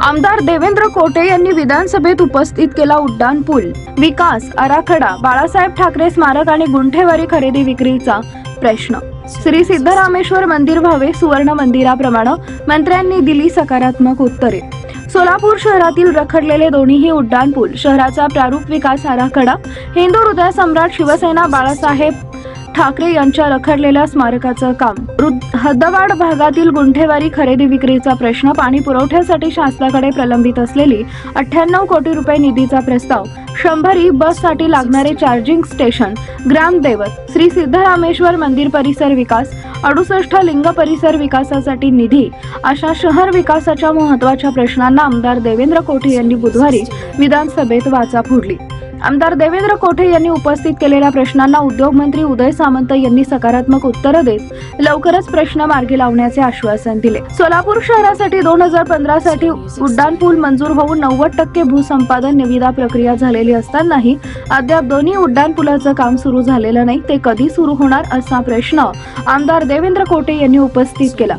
आमदार देवेंद्र कोटे यांनी विधानसभेत उपस्थित केला उड्डाण पूल. विकास आराखडा बाळासाहेब ठाकरे स्मारक आणि गुंठेवारी खरेदी विक्रीचा प्रश्न. श्री सिद्धरामेश्वर मंदिर व्हावे सुवर्ण मंदिराप्रमाणे मंत्र्यांनी दिली सकारात्मक उत्तरे. सोलापूर शहरातील रखडलेले दोन्हीही उड्डाण पूल शहराचा प्रारूप विकास आराखडा हिंदू हृदय सम्राट शिवसेना बाळासाहेब ठाकरे यांच्या रखडलेल्या स्मारकाचं काम. हद्दवाड भागातील गुंठेवारी खरेदी विक्रीचा प्रश्न पाणी पुरवठ्यासाठी शासनाकडे प्रलंबित असलेली अठ्ठ्याण्णव कोटी रुपये निधीचा प्रस्ताव. शंभरी बससाठी लागणारे चार्जिंग स्टेशन ग्रामदैवत श्री सिद्धरामेश्वर मंदिर परिसर विकास अडुसष्ट लिंग परिसर विकासासाठी निधी अशा शहर विकासाच्या महत्त्वाच्या प्रश्नांना आमदार देवेंद्र कोठे यांनी बुधवारी विधानसभेत वाचा फोडली. आमदार देवेंद्र कोठे यांनी उपस्थित केलेल्या प्रश्नांना उद्योगमंत्री उदय सामंत यांनी सकारात्मक उत्तरं देत लवकरच प्रश्न मार्गी लावण्याचे आश्वासन दिले. सोलापूर शहरासाठी दोन हजार पंधरा साठी उड्डाण पूल मंजूर होऊन नव्वद टक्के भूसंपादन निविदा प्रक्रिया झालेली असतानाही अद्याप दोन्ही उड्डाण पुलाचं काम सुरू झालेलं नाही ते कधी सुरू होणार असा प्रश्न आमदार देवेंद्र कोटे यांनी उपस्थित केला.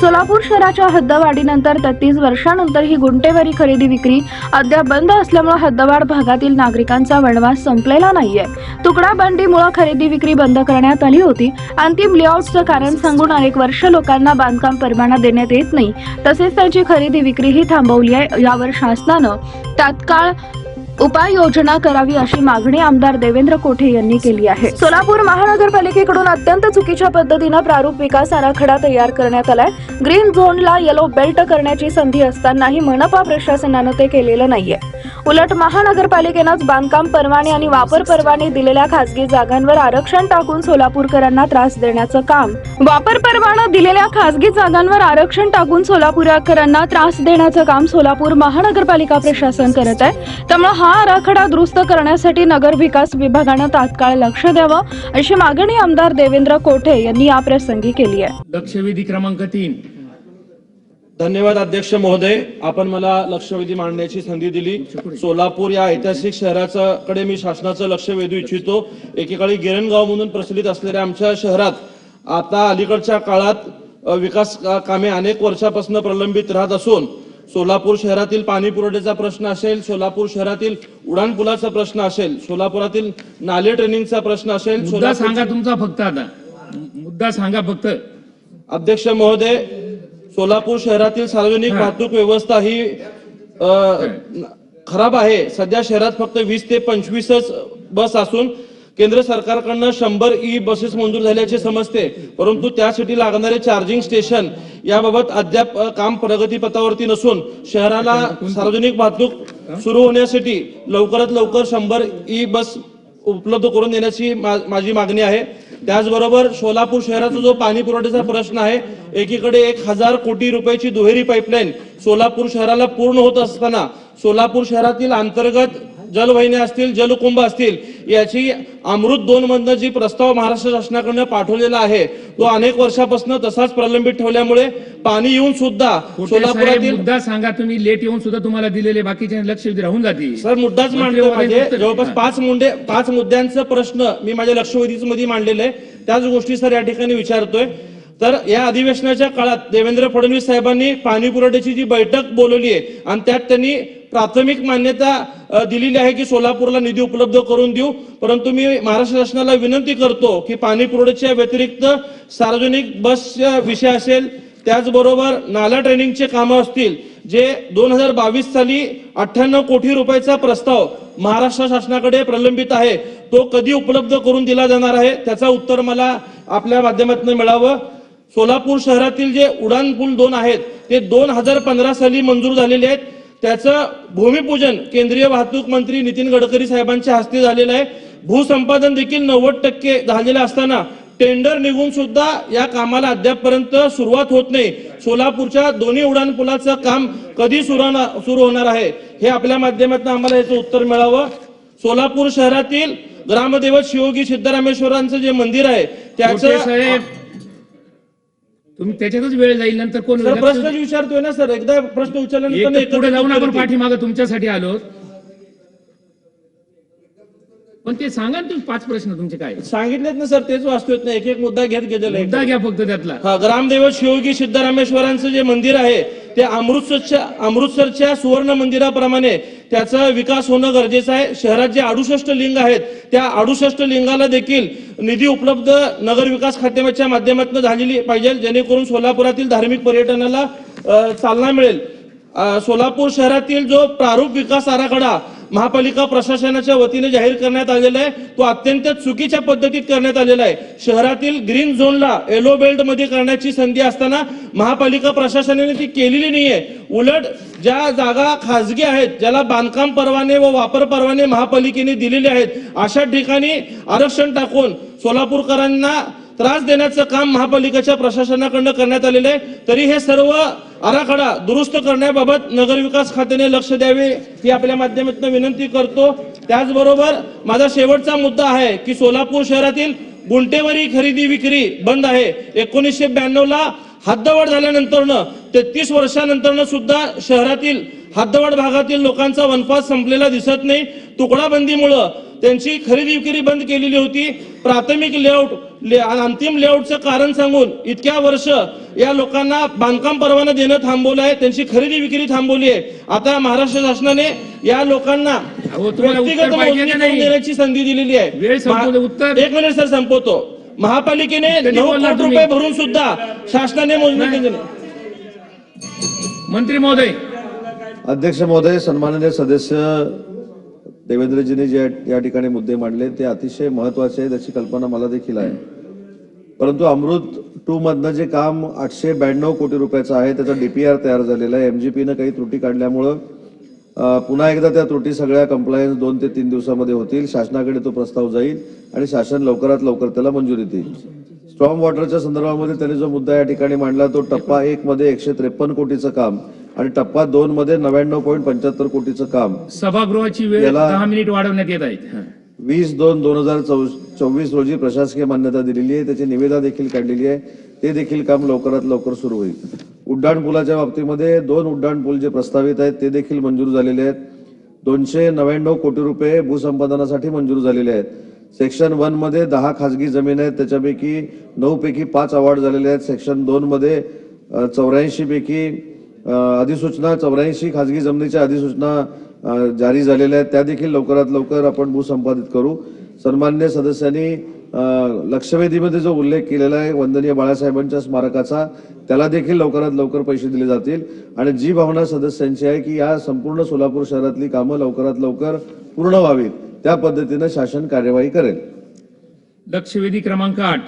सोलापूर शहराच्या हद्दवाढीनंतर तेहतीस वर्षानंतर ही गुंटेवारी खरेदी विक्री अद्याप बंद असल्यामुळे हद्दवाढ भागातील नागरिकांचा वनवास संपलेला नाहीये. तुकडा बंदीमुळे खरेदी विक्री बंद करण्यात आली होती. अंतिम लेआउटचं कारण सांगून अनेक वर्ष लोकांना बांधकाम परवाना देण्यात येत नाही. तसेच त्यांची खरेदी विक्रीही थांबवली आहे यावर शासनानं तात्काळ उपाययोजना करावी अशी मागणी आमदार देवेंद्र कोठे यांनी केली आहे. सोलापूर महानगरपालिकेकडून अत्यंत चुकीच्या पद्धतीनं प्रारूप विकास आराखडा तयार करण्यात आलाय. ग्रीन झोनला येलो बेल्ट करण्याची संधी असतानाही मनपा प्रशासनानं ते केलेलं नाहीये. उलट महानगरपालिकेनंच बांधकाम परवाने आणि वापर परवाने दिलेल्या खासगी जागांवर आरक्षण टाकून सोलापूरकरांना त्रास देण्याचं काम. वापर परवाना दिलेल्या खासगी जागांवर आरक्षण टाकून सोलापूरकरांना त्रास देण्याचं काम सोलापूर महानगरपालिका प्रशासन करत आहे. त्यामुळे हा आराखडा दुरुस्त करण्यासाठी नगर विकास विभागानं तात्काळ लक्ष द्यावं अशी मागणी आमदार देवेंद्र कोठे यांनी या प्रसंगी केली आहे. लक्षवेधी क्रमांक तीन. धन्यवाद अध्यक्ष महोदय. आपण मला लक्षवेधी मांडण्याची संधी दिली. सोलापूर या ऐतिहासिक शहराचा कडे मी शासनाचं लक्ष वेधू इच्छितो. एकेकाळी गिरणगाव म्हणून प्रचलित असलेल्या आमच्या शहरात आता अलीकडच्या काळात विकास कामे अनेक वर्षापासून प्रलंबित राहत असून सोलापूर शहरातील पाणी पुरवठ्याचा प्रश्न असेल सोलापूर शहरातील उडान पुलाचा प्रश्न असेल सोलापुरातील नाले ट्रेनिंगचा प्रश्न असेल सांगा तुमचा फक्त आता. मुद्दा सांगा फक्त. अध्यक्ष महोदय सोलापूर शहरातील सार्वजनिक वाहतूक व्यवस्था ही खराब आहे. सध्या शहरात फक्त वीस ते पंचवीसच बस असून केंद्र सरकारकडनं शंभर ई बसेस मंजूर झाल्याचे समजते. परंतु त्यासाठी लागणारे चार्जिंग स्टेशन याबाबत अद्याप काम प्रगतीपथावरती नसून शहराला सार्वजनिक वाहतूक सुरू होण्यासाठी लवकरात लवकर शंभर ई बस उपलब्ध करून देण्याची माझी मागणी आहे. त्याचबरोबर सोलापूर शहराचा जो पाणी पुरवठ्याचा प्रश्न आहे एकीकडे एक हजार कोटी रुपयाची दुहेरी पाईपलाईन सोलापूर शहराला पूर्ण होत असताना सोलापूर शहरातील अंतर्गत जलवाहिन्या असतील जलकुंभ असतील याची अमृत दोन मधनं जी प्रस्ताव महाराष्ट्र शासनाकडनं पाठवलेला आहे तो अनेक वर्षापासून तसाच प्रलंबित ठेवल्यामुळे पाणी येऊन सुद्धा सोलापुरातील मुद्दा सांगा तुम्ही लेट येऊन सुद्धा तुम्हाला दिलेले बाकीचे लक्ष राहून जातील. सर मुद्दाच माझे महोदय, जवळपास पाच मुंडे पाच मुद्द्यांचा प्रश्न मी माझ्या लक्षवेधीच मध्ये मांडलेले त्याच गोष्टी सर या ठिकाणी विचारतोय. तर या अधिवेशनाच्या काळात देवेंद्र फडणवीस साहेबांनी पाणी पुरवठ्याची जी बैठक बोलवली आहे आणि त्यात त्यांनी प्राथमिक मान्यता दिलेली आहे की सोलापूरला निधी उपलब्ध करून देऊ. परंतु मी महाराष्ट्र शासनाला विनंती करतो की पाणी पुरवठ्याच्या व्यतिरिक्त सार्वजनिक बस विषय असेल त्याचबरोबर नाला ट्रेनिंगचे कामं असतील जे दोन हजार बावीस साली अठ्ठ्याण्णव कोटी रुपयाचा प्रस्ताव महाराष्ट्र शासनाकडे प्रलंबित आहे तो कधी उपलब्ध करून दिला जाणार आहे त्याचा उत्तर मला आपल्या माध्यमातून मिळावं. सोलापूर शहरातील जे उडान पूल दोन आहेत ते दोन हजार पंधरा साली मंजूर झालेले आहेत. त्याचं भूमिपूजन केंद्रीय वाहतूक मंत्री नितीन गडकरी साहेबांच्या हस्ते झालेलं आहे. भूसंपादन देखील नव्वद टक्के झालेलं असताना टेंडर निघून सुद्धा या कामाला अद्यापपर्यंत सुरुवात होत नाही. सोलापूरच्या दोन्ही उडान पुलाचं काम कधी सुरू होणार- सुरू होणार आहे? हे आपल्या माध्यमातून आम्हाला याचं उत्तर मिळावं. सोलापूर शहरातील ग्रामदेवत शिवगी सिद्धरामेश्वरांचं जे मंदिर आहे त्याचं साहेब तुम्ही त्याच्यातच वेळ जाईल नंतर कोण सर प्रश्न विचारतोय ना सर एकदा प्रश्न विचारल्यानंतर पुढे जाऊन आपण. पाठीमागं तुमच्यासाठी आलो. पण ते सांगा ना तुम्ही पाच प्रश्न तुमचे काय सांगितलेत ना सर तेच वाचतोय ना. एक एक मुद्दा घेत गेलेला मुद्दा घ्या फक्त त्यातला. हा ग्रामदेवत शिवगी सिद्धरामेश्वरांचं जे मंदिर आहे ते अमृतसरच्या अमृतसरच्या सुवर्ण मंदिराप्रमाणे त्याचा विकास होणं गरजेचं आहे. शहरात जे अडुसष्ट लिंग आहेत त्या अडुसष्ट लिंगाला देखील निधी उपलब्ध नगर विकास खात्याच्या माध्यमातून झालेली पाहिजे. जेणेकरून सोलापुरातील धार्मिक पर्यटनाला चालना मिळेल. सोलापूर शहरातील जो प्रारूप विकास आराखडा महापालिका प्रशासनाच्या वतीने जाहीर करण्यात आलेला आहे. तो अत्यंत चुकीच्या पद्धतीत करण्यात आलेला आहे. शहरातील ग्रीन झोनला येलो बेल्टमध्ये करण्याची संधी असताना महापालिका प्रशासनाने ती केलेली नाहीये. उलट ज्या जागा खाजगी आहेत ज्याला बांधकाम परवाने व वापर परवाने महापालिकेने दिलेले आहेत अशा ठिकाणी आरक्षण टाकून सोलापूरकरांना त्रास देण्याचं काम महापालिकेच्या प्रशासनाकडनं करण्यात आलेलं आहे. तरी हे सर्व आराखडा दुरुस्त करण्याबाबत नगरविकास खात्याने लक्ष द्यावे ही आपल्या माध्यमातून विनंती करतो. त्याचबरोबर माझा शेवटचा मुद्दा आहे की सोलापूर शहरातील गुंटेवारी खरेदी विक्री बंद आहे. एकोणीसशे ब्याण्णव ला हद्दवाढ झाल्यानंतरनं तेहतीस वर्षानंतरनं सुद्धा शहरातील हद्दवाढ भागातील लोकांचा वनपास संपलेला दिसत नाही. तुकडाबंदीमुळं त्यांची खरेदी विक्री बंद केलेली होती प्राथमिक लेआउट ले- अंतिम लेआउटचं कारण सांगून इतक्या वर्ष या लोकांना बांधकाम परवाना देणं थांबवलं आहे त्यांची खरेदी विक्री थांबवली आहे आता महाराष्ट्र शासनाने या लोकांना व्यक्तिगत मोजणी? देण्याची संधी दिलेली आहे. एक मिनिट सर संपवतो महापालिकेने नऊ तुम्ही? रुपये भरून सुद्धा शासनाने मोजणी. केली नाही. मंत्री महोदय अध्यक्ष महोदय सन्माननीय सदस्य देवेंद्रजींनी जे या ठिकाणी मुद्दे मांडले ते अतिशय महत्त्वाचे आहेत त्याची कल्पना मला देखील आहे. परंतु अमृत टू मधनं जे काम आठशे ब्याण्णव कोटी रुपयाचं आहे त्याचा डीपीआर तयार झालेला आहे. एमजीपीनं काही त्रुटी काढल्यामुळं पुन्हा एकदा त्या त्रुटी सगळ्या कंप्लायन्स दोन ते तीन दिवसामध्ये होतील. शासनाकडे तो प्रस्ताव जाईल आणि शासन लवकरात लवकर त्याला मंजुरी देईल. स्ट्रॉंग वॉटरच्या संदर्भामध्ये त्यांनी जो मुद्दा या ठिकाणी मांडला तो टप्पा एक मध्ये एकशे त्रेपन्न कोटीचं काम आणि टप्पा दोन मध्ये नव्याण्णव पॉईंट पंच्याहत्तर कोटीचं काम सभागृहाची वेळ याला- दहा मिनिट वाढवण्यात येत आहेत. हं. वीस दोन दोन हजार चोवीस रोजी प्रशासकीय मान्यता दिलेली आहे. त्याची निविदा देखील काढलेली आहे. ते देखील काम लवकरात लवकर सुरू होईल. उड्डाण पुलाच्या बाबतीमध्ये दोन उड्डाण पूल जे प्रस्तावित आहेत ते देखील मंजूर झालेले आहेत. दोनशे नव्याण्णव कोटी रुपये भूसंपादनासाठी मंजूर झालेले आहेत. सेक्शन वनमध्ये दहा खासगी जमीन आहेत. त्याच्यापैकी नऊ पैकी पाच अवॉर्ड झालेले आहेत. सेक्शन दोन मध्ये चौऱ्याऐंशी पैकी अधिसूचना चौऱ्याऐंशी खाजगी जमिनीच्या अधिसूचना जारी झालेल्या आहेत. त्या देखील लवकरात लवकर आपण भूसंपादित करू. सन्मान्य सदस्यांनी लक्षवेधीमध्ये जो उल्लेख केलेला आहे वंदनीय बाळासाहेबांच्या स्मारकाचा त्याला देखील लवकरात लवकर पैसे दिले जातील. आणि जी भावना सदस्यांची आहे की या संपूर्ण सोलापूर शहरातली कामं लवकरात लवकर पूर्ण व्हावीत त्या पद्धतीनं शासन कार्यवाही करेल. लक्षवेधी क्रमांक आठ.